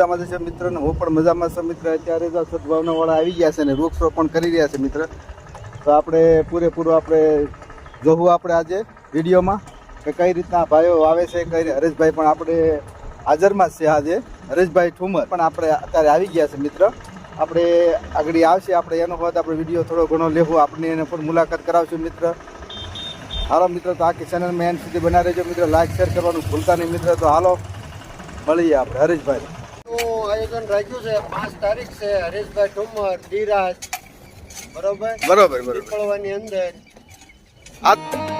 મજામાં છે મિત્ર ને હું પણ મજામાં છું મિત્ર. અત્યારે જો સદભાવનાવાળા આવી ગયા છે ને વૃક્ષરોપણ કરી રહ્યા છે મિત્ર. તો આપણે પૂરેપૂરું આપણે જોવું આપણે આજે વિડીયોમાં કે કઈ રીતના ભાઈઓ આવે છે, કઈ હરેશભાઈ પણ આપણે હાજરમાં છે આજે. હરેશભાઈ ઠુમર પણ આપણે અત્યારે આવી ગયા છે મિત્ર. આપણે આગળ આવશે આપણે, એનો બાદ આપણે વીડિયો થોડો ઘણો લેવું આપણે એને પણ મુલાકાત કરાવશું મિત્ર. હાલો મિત્ર, તો આખી ચેનલમાં એન્ડ સુધી બનાવી રહેજો મિત્ર. લાઈક શેર કરવાનું ભૂલતા નહીં મિત્ર. તો હાલો, મળીએ આપણે. હરેશભાઈ. નું આયોજન રાખ્યું છે. પાંચ તારીખ છે. હરેશભાઈ ઠુમર ધીરાજ. બરોબર? બરોબર બરોબર. અંદર. આ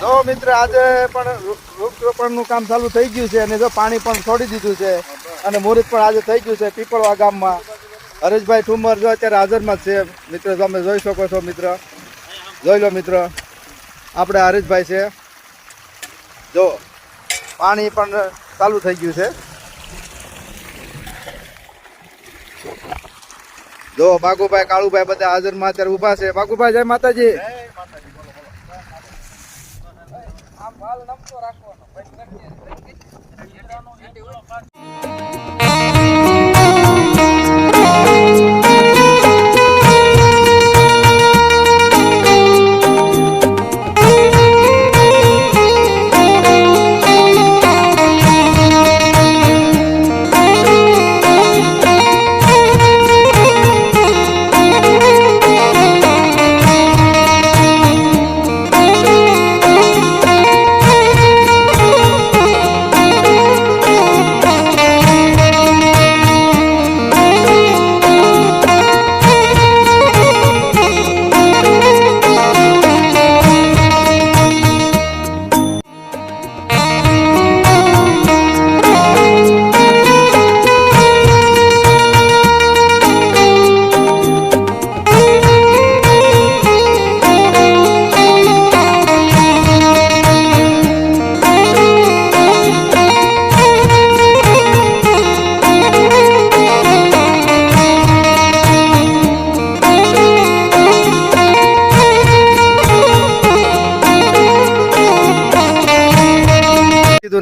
જો મિત્ર આજે પણ વૃક્ષરોપણનું કામ ચાલુ થઈ ગયું છે અને જો પાણી પણ છોડી દીધું છે અને મુહૂર્ત પણ આજે થઈ ગયું છે પીપળવા ગામમાં. હરેશભાઈ ઠુમર જો અત્યારે હાજરમાં જ છે. મિત્ર તમે જોઈ શકો છો મિત્ર. જોઈ લો મિત્ર, આપણે હરીશભાઈ છે. જો, પાણી પણ ચાલુ થઈ ગયું છે. જો, બાગુભાઈ, કાળુભાઈ બધા હાજરમાં અત્યારે ઊભા છે. બાગુભાઈ, જય માતાજી. કીધું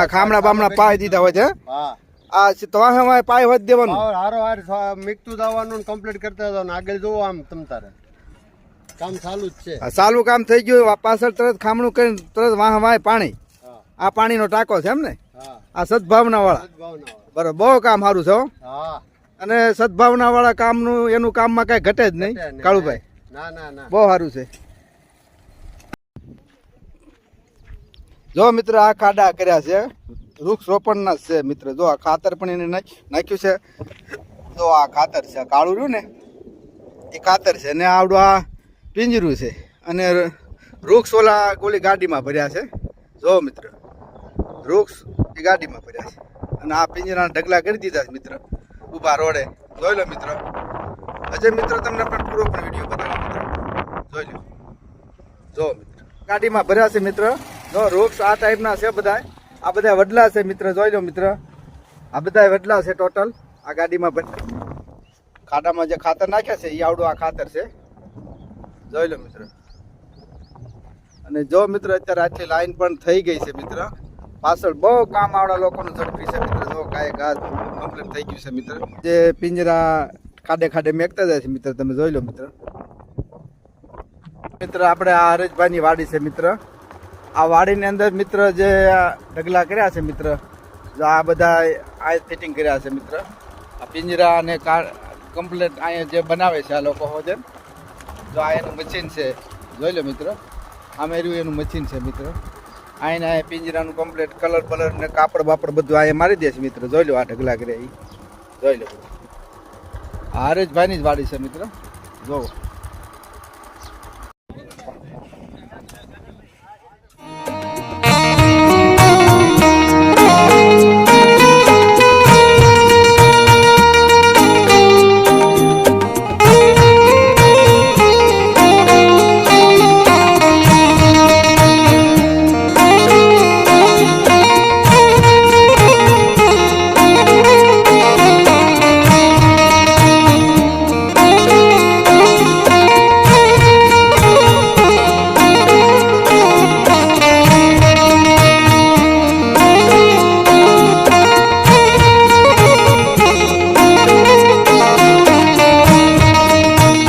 ના ખામણા બામણા પાય દીધા હોય છે આ તમારે અમારે પાય હોય જ દેવાનું. હારો હારો મીકતું જવાનું કમ્પ્લીટ કરતા જવાનું આગળ જોવો આમ તમ તારે. કામ ચાલુ જ છે. આ સાલું કામ થઈ ગયું પાછળ તરત ખામણું કરીને તરત વાહ વાય પાણી. આ પાણીનો ટાંકો છે એમ ને? આ સદભાવના વાળા બરોબર બહુ કામ સારું છે હો. અને સદભાવના વાળા કામનું એનું કામમાં કઈ ઘટે જ નહીં. કાળુભાઈ? ના ના ના. બહુ સારું છે. જો મિત્ર, આ ખાડા કર્યા છે. વૃક્ષ રોપણના જ છે મિત્ર. જો આ ખાતર પણ એને નાખ્યું છે. જો આ ખાતર છે, કાળું રહ્યું ને, એ ખાતર છે. ને આવડું આ પિંજરું છે. અને વૃક્ષ ઓલા ઓલી ગાડીમાં ભર્યા છે. જો મિત્ર, વૃક્ષ એ ગાડીમાં ભર્યા છે. અને આ પિંજરાના ઢગલા કરી દીધા છે મિત્ર. ઊભા રોડે. જોઈ લો મિત્ર. અજય મિત્ર તમને પણ પૂરો પણ વીડિયો બતાવો મિત્ર જોઈ લો. જો મિત્ર. ગાડીમાં ભર્યા છે મિત્ર. જો વૃક્ષ આ ટાઈપના છે બધા આ બધા વડલા છે મિત્ર, જોઈ લો મિત્ર. આ બધા વડલા છે ટોટલ આ ગાડીમાં ભર ખાડામાં જે ખાતર નાખ્યા છે એ આવડું આ ખાતર છે. જોઈ લો મિત્ર. અને જો મિત્ર, અત્યારે આટલી લાઈન પણ થઈ ગઈ છે મિત્ર. પાછળ બહુ કામ આવડા લોકોનું ઝડપી છે મિત્ર. જો, કાંઈ ઘાસ કમ્પ્લીટ થઈ ગયું છે મિત્ર. જે પિંજરા ખાડે ખાડે મેકતા જાય છે મિત્ર, તમે જોઈ લો મિત્ર. મિત્ર, આપણે આ હરેશભાઈની વાડી છે મિત્ર. આ વાડીની અંદર મિત્ર જે આ ઢગલા કર્યા છે મિત્ર આ બધા આ ફિટિંગ કર્યા છે મિત્ર. આ પિંજરા અને કમ્પ્લેટ અહીંયા જે બનાવે છે આ લોકો હોજે જો આ એનું મશીન છે, જોઈ લો મિત્ર. આમે રહ્યું એનું મશીન છે મિત્ર. અહીંના આ પિંજરાનું કમ્પ્લેટ કલર બલર ને કાપડ બાપડ બધું અહીંયા મારી દે છે મિત્ર. જોઈ લો આ ઢગલા કર્યા એ જોઈ લો. આ હરેશભાઈની જ વાડી છે મિત્ર. જોવો